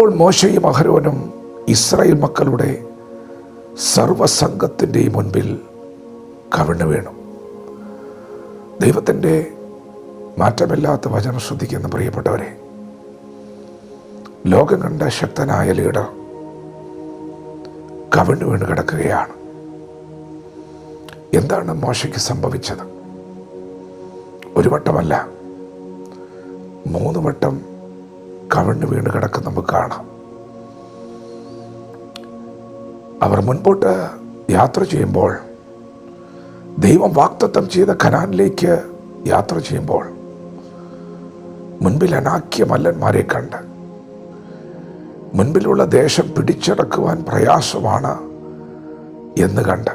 അപ്പോൾ മോശയും അഹരോനും ഇസ്രായേൽ മക്കളുടെ സർവസംഘത്തിന്റെയും മുൻപിൽ കവിണ് വീണു. ദൈവത്തിന്റെ മാറ്റമില്ലാത്ത വചനം ശ്രദ്ധിക്കുന്ന പ്രിയപ്പെട്ടവരെ ലോകം കണ്ട ശക്തനായ ലീഡർ കവിണ് വീണ് കിടക്കുകയാണ്. എന്താണ് മോശയ്ക്ക് സംഭവിച്ചത്? ഒരു വട്ടമല്ല മൂന്ന് വട്ടം കവിണ്ണു വീണ് കിടക്കുന്ന നമുക്ക് കാണാം. അവർ മുൻപോട്ട് യാത്ര ചെയ്യുമ്പോൾ ദൈവം വാക്തത്വം ചെയ്ത ഖനാനിലേക്ക് യാത്ര ചെയ്യുമ്പോൾ മുൻപിൽ അനാക്കിയ മല്ലന്മാരെ കണ്ട് മുൻപിലുള്ള ദേശം പിടിച്ചടക്കുവാൻ പ്രയാസമാണ് എന്ന് കണ്ട്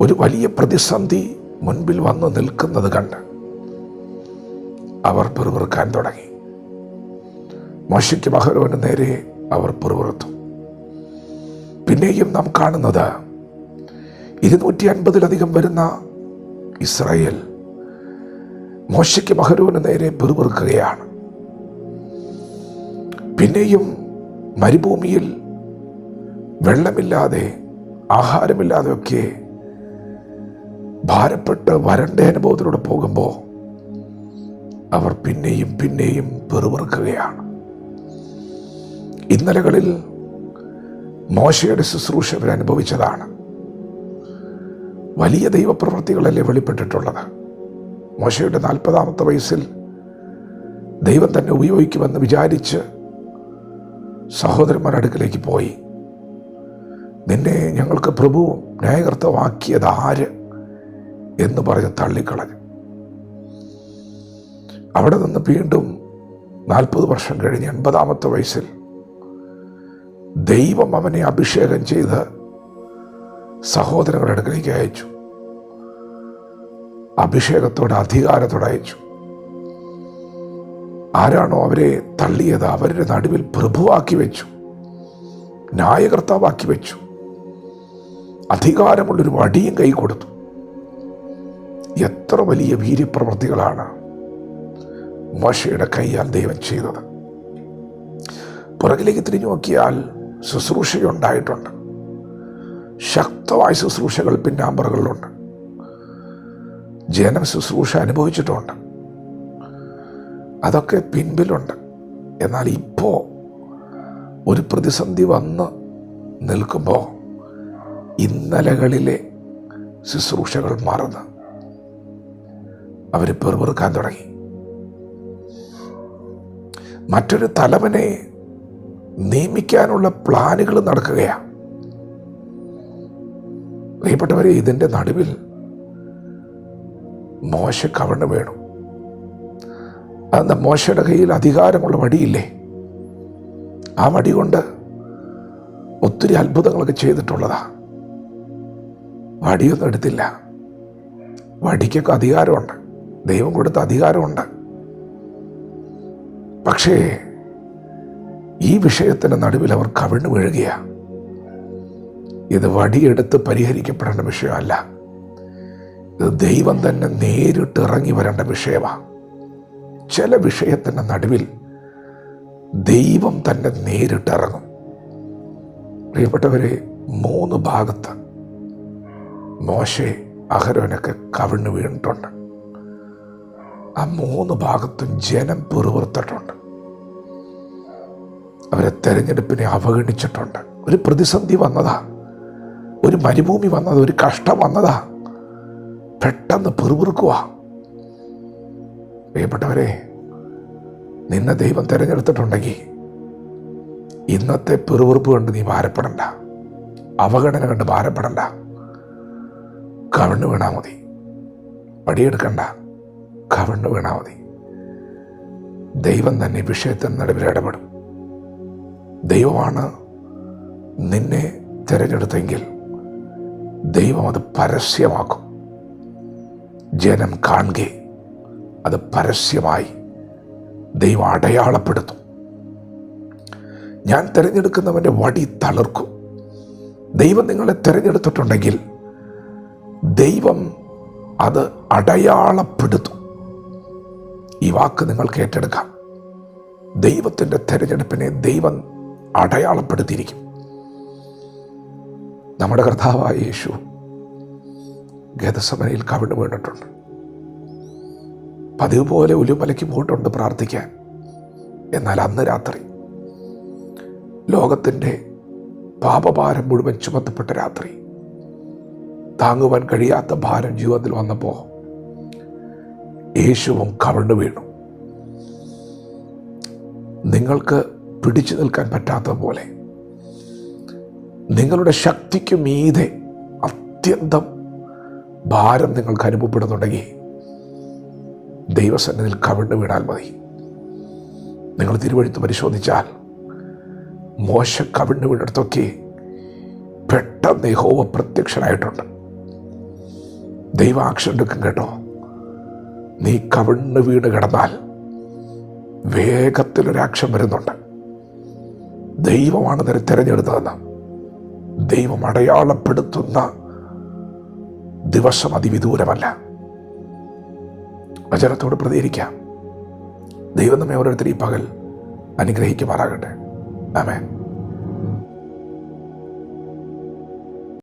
ഒരു വലിയ പ്രതിസന്ധി മുൻപിൽ വന്ന് നിൽക്കുന്നത് കണ്ട് അവർ പിറുപിറുക്കാൻ തുടങ്ങി. മോശയ്ക്ക് മഹരോന് നേരെ അവർ പുറപുറത്തു. പിന്നെയും നാം കാണുന്നത് ഇരുന്നൂറ്റി അൻപതിലധികം വരുന്ന ഇസ്രായേൽ മോശയ്ക്ക് മഹരോന് നേരെ പിറുപിറുക്കുകയാണ്. പിന്നെയും മരുഭൂമിയിൽ വെള്ളമില്ലാതെ ആഹാരമില്ലാതെയൊക്കെ ഭാരപ്പെട്ട് വരണ്ട അനുഭവത്തിലൂടെ പോകുമ്പോൾ അവർ പിന്നെയും പിന്നെയും പെറുപിറുക്കുകയാണ്. ഇന്നലകളിൽ മോശയുടെ ശുശ്രൂഷ അനുഭവിച്ചതാണ്. വലിയ ദൈവപ്രവൃത്തികളല്ലേ വെളിപ്പെട്ടിട്ടുള്ളത്? മോശയുടെ നാൽപ്പതാമത്തെ വയസ്സിൽ ദൈവം തന്നെ ഉപയോഗിക്കുമെന്ന് വിചാരിച്ച് സഹോദരന്മാരുടെ അടുക്കിലേക്ക് പോയി. നിന്നെ ഞങ്ങൾക്ക് പ്രഭുവും ന്യായകർത്തമാക്കിയത് ആര് എന്ന് പറഞ്ഞ് തള്ളിക്കളഞ്ഞു. അവിടെ നിന്ന് വീണ്ടും നാൽപ്പത് വർഷം കഴിഞ്ഞ് എൺപതാമത്തെ വയസ്സിൽ ദൈവം അവനെ അഭിഷേകം ചെയ്ത് സഹോദരങ്ങളുടെ അടുക്കലേക്ക് അയച്ചു. അഭിഷേകത്തോടെ അധികാരത്തോടെ അയച്ചു. ആരാണോ അവരെ തള്ളിയത് അവരുടെ നടുവിൽ പ്രഭുവാക്കി വെച്ചു ന്യായകർത്താവാക്കി വെച്ചു അധികാരമുള്ളൊരു വടിയും കൈ കൊടുത്തു. എത്ര വലിയ വീര്യപ്രവൃത്തികളാണ് മോശയുടെ കൈയാൽ ദൈവം ചെയ്തത്. പുറകിലേക്ക് തിരിഞ്ഞു നോക്കിയാൽ ശുശ്രൂഷയുണ്ടായിട്ടുണ്ട്. ശക്തമായ ശുശ്രൂഷകൾ പിന്നാമ്പറുകളിലുണ്ട്. ജനം ശുശ്രൂഷ അനുഭവിച്ചിട്ടുണ്ട്. അതൊക്കെ പിൻപിലുണ്ട്. എന്നാൽ ഇപ്പോൾ ഒരു പ്രതിസന്ധി വന്ന് നിൽക്കുമ്പോൾ ഇന്നലകളിലെ ശുശ്രൂഷകൾ മറന്ന് അവർ പെറുപെറുക്കാൻ തുടങ്ങി. മറ്റൊരു തലവനെ നിയമിക്കാനുള്ള പ്ലാനുകൾ നടക്കുകയാണ് പ്രിയപ്പെട്ടവരെ ഇതിന്റെ നടുവിൽ മോശ കവണ് വേണം. അന്ന് മോശയുടെ കയ്യിൽ അധികാരമുള്ള വടിയില്ലേ? ആ വടി കൊണ്ട് ഒത്തിരി അത്ഭുതങ്ങളൊക്കെ ചെയ്തിട്ടുള്ളതാ. വടിയൊന്നും എടുത്തില്ല. വടിക്കൊക്കെ അധികാരമുണ്ട്. ദൈവം കൊടുത്ത അധികാരമുണ്ട്. പക്ഷേ ഈ വിഷയത്തിന്റെ നടുവിൽ അവർ കവിണ്ണു വീഴുകയാണ് ഇത് വടിയെടുത്ത് പരിഹരിക്കപ്പെടേണ്ട വിഷയമല്ല. ഇത് ദൈവം തന്നെ നേരിട്ട് ഇറങ്ങി വരേണ്ട വിഷയമാണ് ചില വിഷയത്തിന്റെ നടുവിൽ ദൈവം തന്നെ നേരിട്ട് ഇറങ്ങും. പ്രിയപ്പെട്ടവരെ മൂന്ന് ഭാഗത്ത് മോശെ അഹരോനൊക്കെ കവിണ്ണു വീണിട്ടുണ്ട്. ആ മൂന്ന് ഭാഗത്തും ജനം പിറുപിറുത്തിട്ടുണ്ട്. അവരെ തെരഞ്ഞെടുപ്പിനെ അവഗണിച്ചിട്ടുണ്ട്. ഒരു പ്രതിസന്ധി വന്നതാ. ഒരു മരുഭൂമി വന്നതാ. ഒരു കഷ്ടം വന്നതാ. പെട്ടെന്ന് പിറുപിറുക്കുക പ്രിയപ്പെട്ടവരെ നിന്നെ ദൈവം തിരഞ്ഞെടുത്തിട്ടുണ്ടെങ്കിൽ ഇന്നത്തെ പിറുപിറുപ്പ് കണ്ട് നീ ഭാരപ്പെടണ്ട. അവഗണന കണ്ട് ഭാരപ്പെടണ്ട. കവണ് വീണാൽ മതി. പടിയെടുക്കണ്ട. കവണ് വീണാൽ മതി. ദൈവം തന്നെ വിഷയത്തിൽ നടുവിൽ ഇടപെടും. ദൈവമാണ് നിന്നെ തിരഞ്ഞെടുത്തെങ്കിൽ ദൈവം അത് പരസ്യമാക്കും. ജനം കാണുക അത് പരസ്യമായി ദൈവം അടയാളപ്പെടുത്തും. ഞാൻ തിരഞ്ഞെടുക്കുന്നവന്റെ വടി തളർക്കും. ദൈവം നിങ്ങളെ തിരഞ്ഞെടുത്തിട്ടുണ്ടെങ്കിൽ ദൈവം അത് അടയാളപ്പെടുത്തും. ഈ വാക്ക് നിങ്ങൾക്ക് ഏറ്റെടുക്കാം. ദൈവത്തിന്റെ തിരഞ്ഞെടുപ്പിനെ ദൈവം അടയാളപ്പെടുത്തിയിരിക്കും. നമ്മുടെ കർത്താവായ യേശു ഗതസമനയിൽ കവിണ് വീണിട്ടുണ്ട്. പതിവ് പോലെ ഉലുമലയ്ക്ക് പോയിട്ടുണ്ട് പ്രാർത്ഥിക്കാൻ. എന്നാൽ അന്ന് രാത്രി ലോകത്തിന്റെ പാപഭാരം മുഴുവൻ ചുമത്തപ്പെട്ട രാത്രി താങ്ങുവാൻ കഴിയാത്ത ഭാരം ജീവിതത്തിൽ വന്നപ്പോൾ യേശുവും കവിണ്ണു വീണു. നിങ്ങൾക്ക് പിടിച്ചു നിൽക്കാൻ പറ്റാത്ത പോലെ നിങ്ങളുടെ ശക്തിക്ക് മീതെ അത്യന്തം ഭാരം നിങ്ങൾക്ക് അനുഭവപ്പെടുന്നുണ്ടെങ്കിൽ ദൈവസന്നിധിയിൽ കവിണ്ണു വീണാൽ മതി. നിങ്ങൾ തിരുവഴുത്ത് പരിശോധിച്ചാൽ മോശ കവിണ്ണു വീണെടുത്തൊക്കെ പെട്ടെന്ന് യഹോവ പ്രത്യക്ഷനായിട്ടുണ്ട്. ദൈവാക്ഷൻ എടുക്കും കേട്ടോ. നീ കവിണ്ണ് വീണ് കിടന്നാൽ വേഗത്തിലൊരാക്ഷം വരുന്നുണ്ട്. ദൈവമാണ് നിന്നെ തിരഞ്ഞെടുത്തതെന്ന്. ദൈവം അടയാളപ്പെടുത്തുന്ന ദിവസം അതിവിദൂരമല്ല. വചനത്തോട് പ്രതികരിക്കാം. ദൈവം നമ്മെ ഓരോരുത്തരും ഈ പകൽ അനുഗ്രഹിക്കുമാറാകട്ടെ. ആമേൻ.